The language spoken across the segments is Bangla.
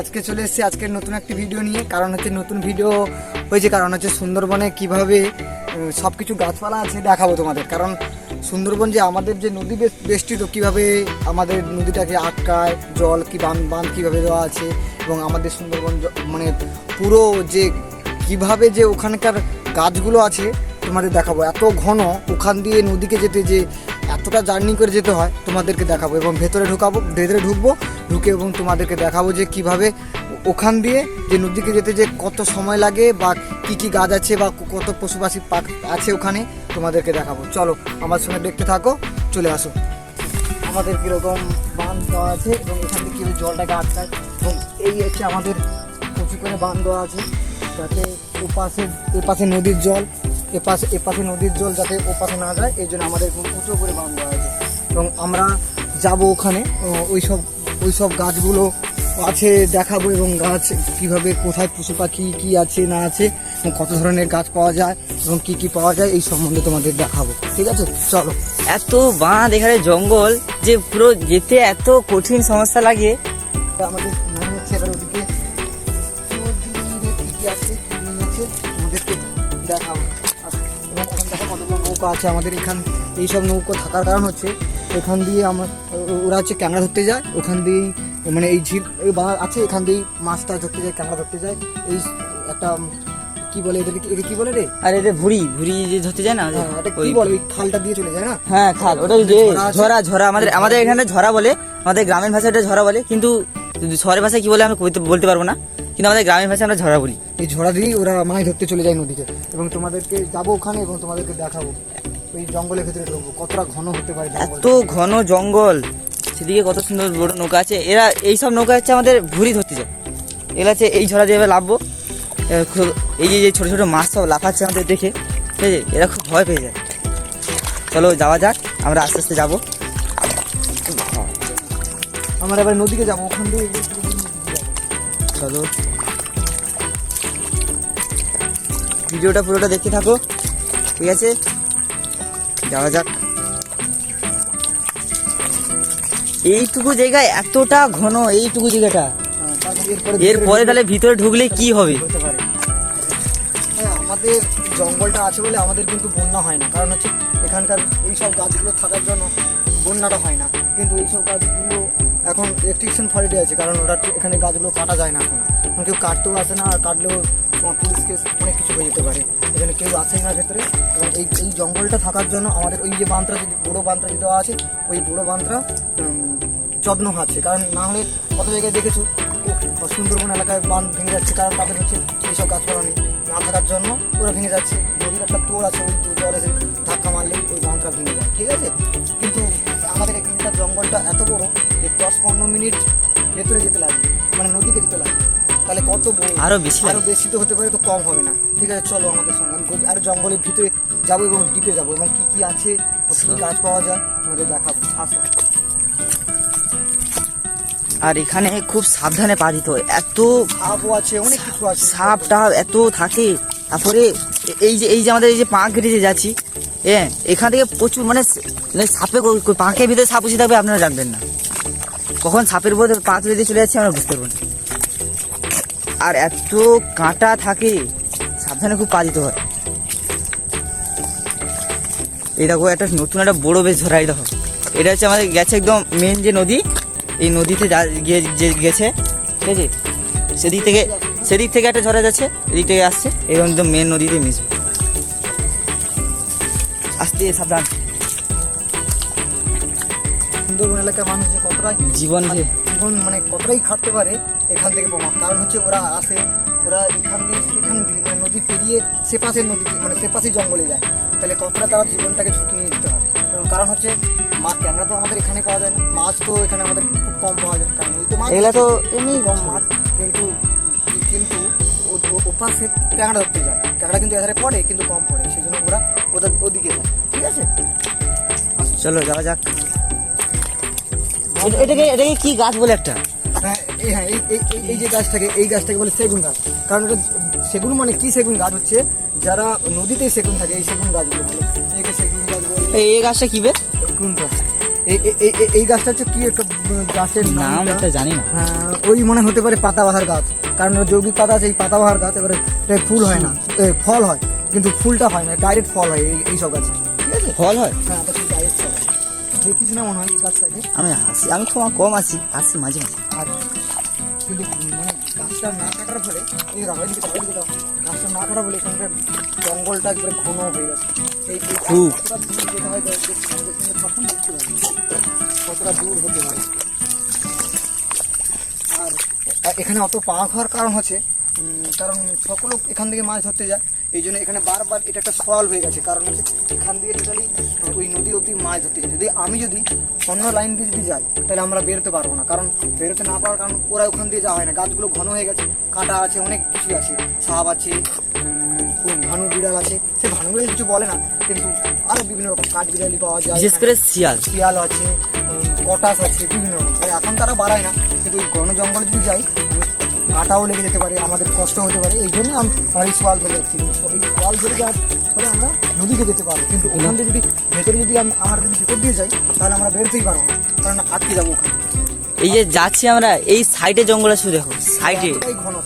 আজকে চলে এসেছি আজকের নতুন একটি ভিডিও নিয়ে। কারণ হচ্ছে নতুন ভিডিও হয়েছে, কারণ হচ্ছে সুন্দরবনে কীভাবে সব কিছু গাছপালা আছে দেখাবো তোমাদের। কারণ সুন্দরবন যে আমাদের যে নদী বেষ্টিত, কীভাবে আমাদের নদীটাকে আটকায়, জল কি বাঁধ বাঁধ কীভাবে দেওয়া আছে, এবং আমাদের সুন্দরবন মানে পুরো যে কীভাবে যে ওখানকার গাছগুলো আছে, তোমাদের দেখাবো। এত ঘন, ওখান দিয়ে নদীকে যেতে যে এতটা জার্নি করে যেতে হয়, তোমাদেরকে দেখাবো এবং ভেতরে ঢুকাবো, ভেতরে ঢুকবো ঢুকে এবং তোমাদেরকে দেখাবো যে কীভাবে ওখান দিয়ে যে নদীকে যেতে যে কত সময় লাগে বা কি কি গাছ আছে বা কত পশু পাখি আছে ওখানে তোমাদেরকে দেখাবো। চলো, আমার সঙ্গে দেখতে থাকো, চলে আসো। আমাদের কীরকম বাঁধ দেওয়া আছে এবং এখান থেকে কীভাবে জলটাকে আটকায় এবং এই হচ্ছে আমাদের উঁচু করে বাঁধ দেওয়া আছে যাতে ওপাশে, এপাশে নদীর জল, এপাশে এপাশে নদীর জল যাতে ওপাশে না যায়, এই জন্য আমাদের উঁচু করে বাঁধ দেওয়া আছে। এবং আমরা যাব ওখানে ওই সব ওই সব গাছগুলো আছে দেখাবো এবং গাছ কীভাবে কোথায় পশু পাখি কী আছে না আছে এবং কত ধরনের গাছ পাওয়া যায় এবং কি কি পাওয়া যায় এই সম্বন্ধে তোমাদের দেখাবো ঠিক আছে? চলো। এত বাঁধ এখানে জঙ্গল যে পুরো যেতে এত কঠিন সমস্যা লাগে। আমাদের মনে হচ্ছে এবার ওদিকে কি আছে আমাদেরকে দেখাবো। এবং ওখান থেকে কতগুলো নৌকা আছে আমাদের এখান এইসব নৌকো থাকার কারণ হচ্ছে এখান দিয়ে আমরা ওরা হচ্ছে ক্যাংড়া ধরতে যায় ওখান দিয়েই মানে এই ঝিল আছে এখান দিয়েই মাছটা ধরতে যায় ক্যাংড়া ধরতে যায়। এই একটা কি বলে এদেরকে এদের কি বলে রে? আর এটা ভুড়ি ভুড়ি যে ধরতে যায় না হ্যাঁ, এটা কি বলে? ওই খালটা দিয়ে চলে যায় না? হ্যাঁ খাল ওটা যে ঝরা ঝরা আমাদের আমাদের এখানে ঝরা বলে আমাদের গ্রামীণ ভাষায় ওটা ঝরা বলে কিন্তু শহরের ভাষায় কি বলে আমি কইতে- বলতে পারব না কিন্তু আমাদের গ্রামীণ ভাষায় আমরা ঝরা বলি। এই ঝরা দিয়েই ওরা মাছ ধরতে চলে যায় নদীতে। এবং তোমাদেরকে যাব ওখানে এবং তোমাদেরকে দেখাবো। ওই জঙ্গলের ভিতরে ঢুকবো। কতটা ঘন হতে পারে এত ঘন জঙ্গল। সেদিকে কত সুন্দর বড় নৌকা আছে। এরা এই সব নৌকা হচ্ছে আমাদের ভুড়ি ধরতে যায়। এগুলো হচ্ছে এই দিয়ে এবার লাভবো এই যে যে ছোটো ছোটো মাছ সব লাফাচ্ছে আমাদের দেখে ঠিক আছে? এরা খুব ভয় পেয়ে যায়। চলো যাওয়া যাক আমরা আস্তে আস্তে যাব। আমরা এবার নদীকে যাব ওখান দিয়ে চলো। ভিডিওটা পুরোটা দেখতে থাকো ঠিক আছে? যাওয়া যাক। এইটুকু জায়গায় এতটা ঘন, এইটুকু জায়গাটা। এর পরে এরপরে তাহলে ভিতরে ঢুকলে কি হবে? হ্যাঁ আমাদের জঙ্গলটা আছে বলে আমাদের কিন্তু বন্যা হয় না। কারণ হচ্ছে এখানকার এইসব গাছগুলো থাকার জন্য বন্যাটা হয় না। কিন্তু এই সব গাছগুলো এখন রেস্ট্রিকশন ফরেডে আছে কারণ ওরা এখানে গাছগুলো কাটা যায় না এখন। এখন কেউ কাটতেও আসে না, আর কাটলেও পুলিশ কেস অনেক কিছু হয়ে যেতে পারে। এখানে কেউ আসেই না ভেতরে। এবং এই এই জঙ্গলটা থাকার জন্য আমাদের ওই যে বান্ত্রা যে বড়ো বান্ত্রা যে দেওয়া আছে, ওই বড়ো বান্ত্রা যত্ন আছে কারণ না হলে কত জায়গায় দেখেছ সুন্দরবন এলাকায় বাঁধ ভেঙে যাচ্ছে, কারণ তাদের হচ্ছে এইসব গাছপালা নেই। না থাকার জন্য ওরা ভেঙে যাচ্ছে। নদীর একটা তোড় আছে, ওই তো জল এসে ধাক্কা মারলে ওই বাঁধটা ভেঙে যায়, ঠিক আছে? কিন্তু আমাদের এখানকার জঙ্গলটা এত বড় যে দশ পনেরো মিনিট ভেতরে যেতে লাগবে মানে নদীকে যেতে লাগবে। তাহলে কত বড়? আরও বেশি আরও বেশি তো হতে পারে তো কম হবে না। ঠিক আছে চলো আমাদের সঙ্গে। আমি গভীর- আরও জঙ্গলের ভিতরে যাব এবং ডিপে যাব এবং কি কি আছে কি গাছ পাওয়া যায় তোমাদের দেখাবো। আসো। আর এখানে খুব সাবধানে পা দিতে হয়। এত সাপও আছে অনেক কিছু আছে। সাপটা এত থাকে তারপরে এই যে এই যে আমাদের এই যে পা কেটে যে যাচ্ছি হ্যাঁ এখান থেকে প্রচুর মানে সাপে পাঁকের ভিতরে সাপ বসে থাকবে আপনারা জানবেন না। কখন সাপের উপর পা তুলে দিয়ে চলে যাচ্ছে আমরা বুঝতে পারব আর এত কাঁটা থাকে, সাবধানে খুব পা দিতে হয়। এই দেখো, একটা নতুন একটা বড় বেশ ঝরা এই দেখো। এটা হচ্ছে আমাদের গেছে একদম মেন যে নদী, এই নদীতে গিয়ে গেছে, ঠিক আছে? সেদিক থেকে সেদিক থেকে একটা ঝরা যাচ্ছে, এদিক থেকে আসছে এবং একদম মেন নদীতে মিশবে। আসতে, সাবধান। সুন্দরবন এলাকার মানুষ যে কতটাই জীবন যে জীবন মানে কতটাই খাটতে পারে এখান থেকে প্রমাণ। কারণ হচ্ছে ওরা আসে ওরা এখান দিয়ে সেখান মানে নদী পেরিয়ে সে পাশের নদী মানে সে পাশেই জঙ্গলে যায়। তাহলে কতটা তারা জীবনটাকে ঝুঁকি নিয়ে যেতে হয় কারণ হচ্ছে মাছ ক্যাংরা তো আমাদের এখানে পাওয়া যায় না। মাছ তো এখানে আমাদের খুব কম পাওয়া যায়। কারণ ওই তো মাছ এগুলা তো এমনি কম মাছ কিন্তু কিন্তু ওপাশে ক্যাংড়া ধরতে যায়। ক্যাংড়া কিন্তু এধারে পড়ে কিন্তু কম পড়ে। সেই জন্য ওরা ওদের ওদিকে যায়। ঠিক আছে? চলো যাওয়া যাক। এটাকে এটাকে কি গাছ বলে একটা? হ্যাঁ এই হ্যাঁ এই যে গাছটাকে এই গাছটাকে বলে সেগুন গাছ। কারণ এটা সেগুন মানে কি সেগুন? গাছ হচ্ছে যারা নদীতে সেগুন থাকে এই সেগুন গাছগুলো একে সেগুন গাছ বলে। এই গাছটা কি বে? গাছ। এই গাছটা হচ্ছে কি একটা গাছের নাম? এটা জানি না। হ্যাঁ, ওই মনে হতে পারে পাতাবাহার গাছ। কারণ জৈবিক পাতা আছে এই পাতাবাহার গাছ এবারে ফুল হয় না। ফল হয় কিন্তু ফুলটা হয় না ডাইরেক্ট ফল হয় এই- এইসব গাছে। ফল হয়? ফল হয়। দেখিস না মনে হয় এই গাছটাকে। আমি আসি আমি খুব কম আসি আসি মাঝে মাঝে। আর কিন্তু মানে গাছটা না কাটার ফলে এই রাবার দিকে রাবার দিকে গাছটা না কাটার ফলে এখানকার জঙ্গলটা একবারে ঘন হয়ে গেছে। এই খুব। তখন দেখতে পারি কতটা দূর হতে পারে। আর এখানে অত পাওয়া হওয়ার কারণ হচ্ছে কারণ সকল এখান থেকে মাছ ধরতে যায় এই জন্য এখানে বারবার এটা একটা সওয়াল হয়ে গেছে। কারণ হচ্ছে এখান দিয়ে টোটালি ওই নদী অব্দি মাছ ধরতে যদি আমি যদি অন্য লাইন দিয়ে যদি যাই তাহলে আমরা বেরোতে পারব না। কারণ বেরোতে না পারার কারণ ওরা ওখান দিয়ে যাওয়া হয় না। গাছগুলো ঘন হয়ে গেছে কাঁটা আছে অনেক কিছু আছে। সাপ আছে ভানু বিড়াল আছে। সে ভানু বিড়াল কিছু বলে না কিন্তু আরও বিভিন্ন রকম কাঠ বিড়ালি পাওয়া যায়। বিশেষ করে শিয়াল। শিয়াল আছে কটাস আছে বিভিন্ন রকম। এখন তারা বাড়ায় না। কিন্তু ওই ঘন জঙ্গলে যদি যাই কাটাও লেগে যেতে পারে আমাদের কষ্ট হতে পারে এই জন্য আমি আমার এই সোয়াল ধরে যাচ্ছি এই সোয়াল ধরে যাওয়ার ফলে আমরা নদীতে যেতে পারব। কিন্তু ওখান থেকে যদি ভেতরে যদি আমি আমার যদি ভেতর দিয়ে যাই তাহলে আমরা বেরোতেই পারব কারণ আটকে যাব ওখানে। এই যে যাচ্ছি আমরা এই সাইডে জঙ্গল শুধু দেখো সাইডে।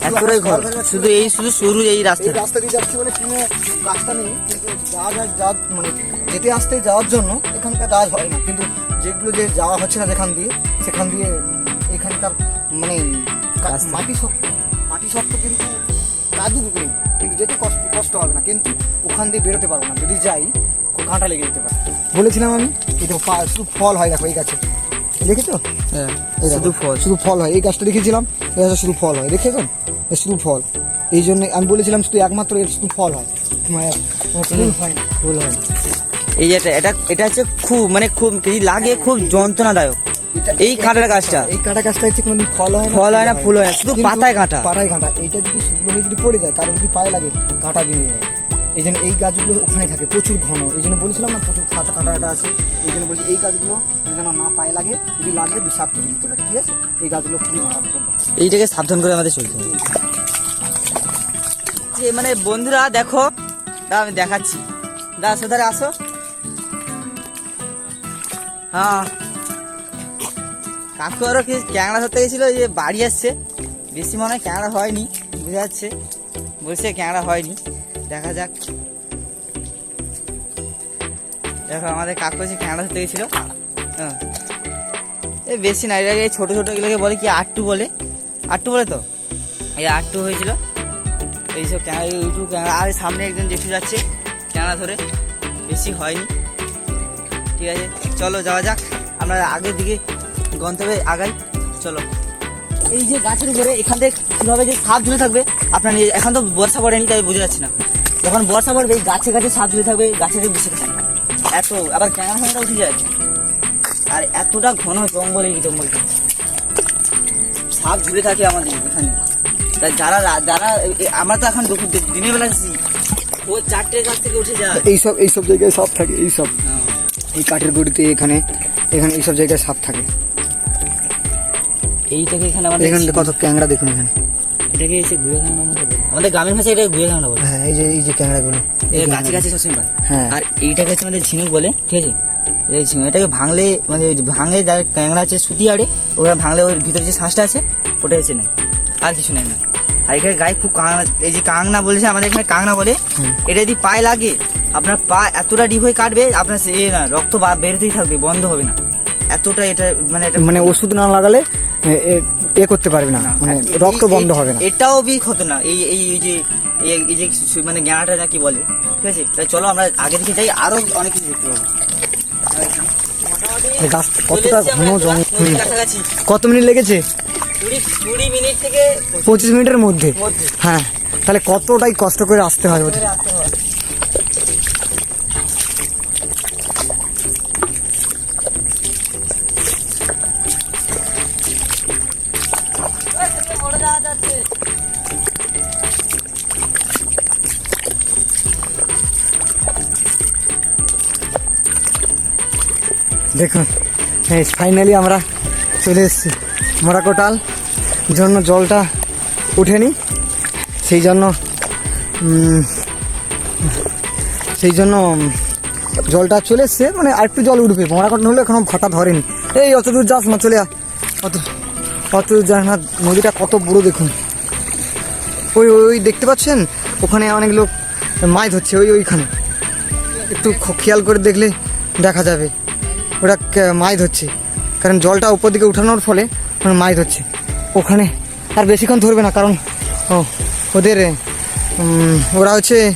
এতটাই ঘন। শুধু এই শুধু সরু এই রাস্তা রাস্তা দিয়ে যাচ্ছি বলে কোনো রাস্তা নেই কিন্তু যা যা যা মানে যেতে আসতে যাওয়ার জন্য এখানকার কাজ হয় না। কিন্তু যেগুলো যে যাওয়া হচ্ছে না যেখান দিয়ে সেখান দিয়ে এখানকার মানে মাটি শক্ত মাটি শক্ত কিন্তু কাদু নেই। কিন্তু যেতে কষ্ট কষ্ট হবে না কিন্তু ওখান দিয়ে বেরোতে পারব না। যদি যাই কাঁটা লেগে যেতে পারে। বলেছিলাম আমি এই দেখো শুধু ফল হয় দেখো এই গাছে। দেখেছ? হ্যাঁ, শুধু ফল। শুধু ফল হয়। এই গাছটা দেখেছিলাম এই গাছটা শুধু ফল হয়। দেখেছেন শুধু ফল। এই জন্য আমি বলেছিলাম শুধু একমাত্র এর শুধু ফল হয়। মানে ফুল হয় ফুল হয় এই যে এটা- এটা হচ্ছে খুব মানে খুব লাগে খুব যন্ত্রণাদায়ক। এই কাঁটার গাছটা? এই কাঁটা গাছটা হচ্ছে কোনোদিন ফল হয় না? ফল হয় না, ফুল হয় না, শুধু পাতায় কাঁটা। পাতায় কাঁটা। এইটা যদি শুকনো হয়ে যদি পড়ে যায় কারও যদি পায়ে লাগে কাঁটা বেরিয়ে যায়। এই জন্য এই গাছগুলো ওখানে থাকে প্রচুর ঘন। এই জন্য বলেছিলাম না প্রচুর কাঁটা কাঁটা কাঁটা আছে। এই জন্য বলছি এই গাছগুলো যেন না পায়ে লাগে যদি লাগে বিষাক্ত যেতে পারে ঠিক আছে? এই গাছগুলো খুবই মারাত্মক। এইটাকে সাবধান করে আমাদের চলতে হবে। যে মানে বন্ধুরা দেখো দা আমি দেখাচ্ছি। দা আসো ধারে আসো। হ্যাঁ। কাকু কি ক্যাংড়া ধরতে গেছিল যে বাড়ি আসছে। বেশি মনে হয় ক্যাংড়া হয়নি, বুঝা যাচ্ছে। বলছে ক্যাংড়া হয়নি, দেখা যাক। দেখো, আমাদের কাকু হচ্ছে ক্যাংড়া ধরতে গেছিল। হ্যাঁ। এই বেশি না, এটাকে ছোট ছোট এগুলোকে বলে কি আটটু বলে? আটটু বলে তো? এই আটটু হয়েছিল। এইসব ক্যামেরা ইউটিউব ক্যামেরা আর সামনে একজন জেঠু যাচ্ছে ক্যামেরা ধরে। বেশি হয়নি। ঠিক আছে, চলো যাওয়া যাক। আমরা আগের দিকে গন্তব্যে আগাই। চলো। এই যে গাছের উপরে এখান থেকে কীভাবে যে সাপ ঝুলে থাকবে আপনার এখন তো বর্ষা পড়েনি তাই বোঝা যাচ্ছে না। যখন বর্ষা পড়বে এই গাছে গাছে সাপ ঝুলে থাকবে গাছে বসে থাকবে। এত আবার ক্যামেরা ফ্যামেরা উঠে যায়। আর এতটা ঘন জঙ্গল এই জঙ্গলটা সাপ ঝুলে থাকে আমাদের এখানে। তা যারা যারা আমরা তো এখন দিনের বেলা আছি ও চারটে গাছ থেকে উঠে যায়। এইসব এইসব জায়গায় সাপ থাকে এইসব হ্যাঁ। এই কাঠের গুড়িতে এখানে এখানে এইসব জায়গায় সাপ থাকে। এইটাকে এখানে আমাদের এখানে কত ক্যাংড়া দেখুন এখানে। এটাকে এসে গুয়ে মতো বলে আমাদের গ্রামের ভাষায় এটা গুয়ে খাওয়ানো বলে। হ্যাঁ এই যে এই যে ক্যাংড়াগুলো এটা গাছে গাছে সবসময় পায়। হ্যাঁ। আর এইটাকে হচ্ছে আমাদের ঝিনুক বলে ঠিক আছে? এই ঝিনুক এটাকে ভাঙলে মানে ভাঙলে যার ক্যাংড়া আছে সুতি আড়ে ওরা ভাঙলে ওর ভিতরে যে শ্বাসটা আছে ওটা হচ্ছে নেই। আর কিছু নেই না। আর এখানে গায়ে খুব কাংনা এই যে কাংনা বলেছে আমাদের এখানে কাংনা বলে। এটা যদি পায়ে লাগে আপনার পা এতটা ডিপ হয়ে কাটবে আপনার সে না রক্ত বেরোতেই থাকবে বন্ধ হবে না। এতটা এটা মানে এটা মানে ওষুধ না লাগালে এ- করতে পারবে না। মানে আর রক্ত বন্ধ হবে না। এটাও বি খতরনাক এই এই এই যে এই- যে মানে জ্ঞানটা যা কি বলে। ঠিক আছে? তাই চলো আমরা আগে দিকে যাই আরও অনেক কিছু দেখতে পাবো। গাছ কতটা এসেছি ঘন জঙ্গল কত মিনিট লেগেছে? কুড়ি কুড়ি মিনিট থেকে পঁচিশ মিনিটের মধ্যে। মধ্যে। হ্যাঁ তাহলে কতটাই কষ্ট করে আসতে হয় ওদের? দেখুন ফাইনালি আমরা চলে এসেছি। মোরাকোটাল জন্য জলটা উঠেনি। সেই জন্য সেই জন্য জলটা চলে এসছে। মানে আরেকটু জল উঠবে। মরাকট হলে এখনও ভাটা ধরেনি। এই অত দূর যাস না, চলে আয়। অত অত দূর যাস না। নদীটা কত বড় দেখুন। ওই ওই দেখতে পাচ্ছেন? ওখানে অনেক লোক মাছ ধরছে, ওই, ওইখানে। একটু খেয়াল করে দেখলে দেখা যাবে। কে- মাছ ধরছে। কারণ জলটা উপর দিকে উঠানোর ফলে ওরা মাছ ধরছে। ওখানে আর বেশিক্ষণ ধরবে না কারণ ও, ওদের ওরা হচ্ছে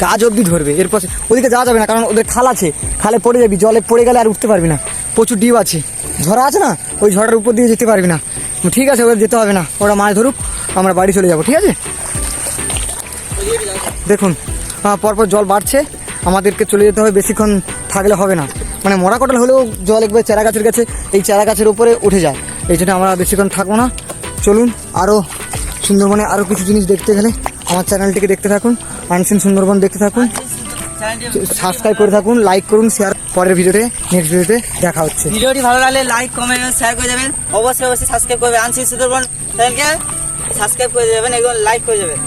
গাছ অবধি ধরবে। এরপর ওদিকে যাওয়া যাবে না কারণ ওদের খাল আছে। খালে পড়ে যাবি জলে পড়ে গেলে আর উঠতে পারবি না। প্রচুর ডিপ আছে। ঝরা আছে না? ওই ঝড়ার উপর দিয়ে যেতে পারবি না। ঠিক আছে ওদের যেতে হবে না। ওরা মাছ ধরুক আমরা বাড়ি চলে যাব ঠিক আছে? দেখুন পরপর জল বাড়ছে। আমাদেরকে চলে যেতে হবে, বেশিক্ষণ থাকলে হবে না। মানে মরা কটাল হলেও জল একবার চারা গাছের কাছে, এই চারা গাছের উপরে উঠে যায়। এই জন্য আমরা বেশিক্ষণ থাকব না। চলুন আরও সুন্দরবনে আরও কিছু জিনিস দেখতে গেলে আমার চ্যানেলটিকে দেখতে থাকুন, আনসিন সুন্দরবন দেখতে থাকুন। সাবস্ক্রাইব করে থাকুন, লাইক করুন, শেয়ার পরের ভিডিওতে নেক্সট ভিডিওতে দেখা হচ্ছে। ভিডিওটি ভালো লাগলে লাইক কমেন্ট শেয়ার করে দেবেন। অবশ্যই অবশ্যই সাবস্ক্রাইব করবে আনছি সুন্দরবন চ্যানেলকে সাবস্ক্রাইব করে দেবেন এবং লাইক করে দেবেন।